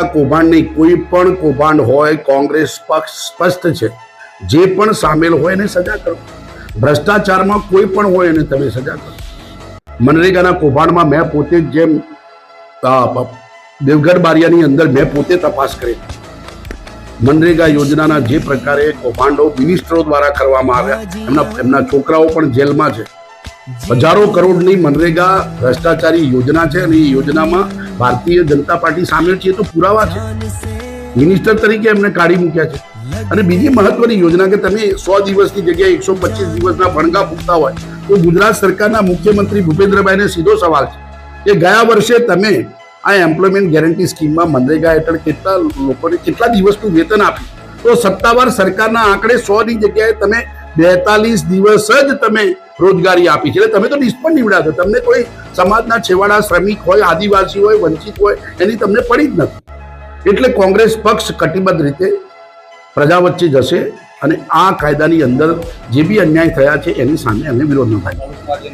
કૌભાંડ નહીં કોઈ પણ કૌભાંડ હોય, કોંગ્રેસ પક્ષ સ્પષ્ટ છે. જે પણ સામેલ હોય એને સજા કરો. ભ્રષ્ટાચારમાં કોઈ પણ હોય એને તમે સજા કરો. મનરેગાના કૌભાંડમાં મેં પોતે જેમ દેવગઢ બારિયાની અંદર મેં પોતે તપાસ કરી. મનરેગા યોજનાના જે પ્રકારે કૌભાંડો મિનિસ્ટરો દ્વારા કરવામાં આવ્યા. એમના એમના છોકરાઓ પણ જેલમાં છે. હજારો કરોડની મનરેગા ભ્રષ્ટાચારી યોજના છે અને એ યોજનામાં ભારતીય જનતા પાર્ટી સામેલ છે તો પુરાવા છે. મિનિસ્ટર તરીકે એમને કાઢી મૂક્યા છે. અને બીજી મહત્વની યોજના કે તમે સો દિવસની જગ્યાએ એકસો પચીસ દિવસના ભણગા પૂરતા હોય, તો ગુજરાત સરકારના મુખ્યમંત્રી ભૂપેન્દ્રભાઈને સીધો સવાલ છે. કે ગયા વર્ષે તમે આ એમ્પ્લોયમેન્ટ ગેરંટી સ્કીમમાં મનરેગા હેઠળ કેટલા લોકોને કેટલા દિવસનું વેતન આપ્યું? તો સત્તાવાર સરકારના આંકડે સોની જગ્યાએ તમે બેતાલીસ દિવસ જ તમે રોજગારી આપી છે. એટલે તમે તો નિષ્ફળ નીવડ્યા છો. તમને કોઈ સમાજના છેવાડા શ્રમિક હોય, આદિવાસી હોય, વંચિત હોય, એની તમને પડી જ નથી. એટલે કોંગ્રેસ પક્ષ કટિબદ્ધ રીતે પ્રજા વચ્ચે જશે અને આ કાયદાની અંદર જે બી અન્યાય થયા છે, એની સામે અમે વિરોધ નોંધાય.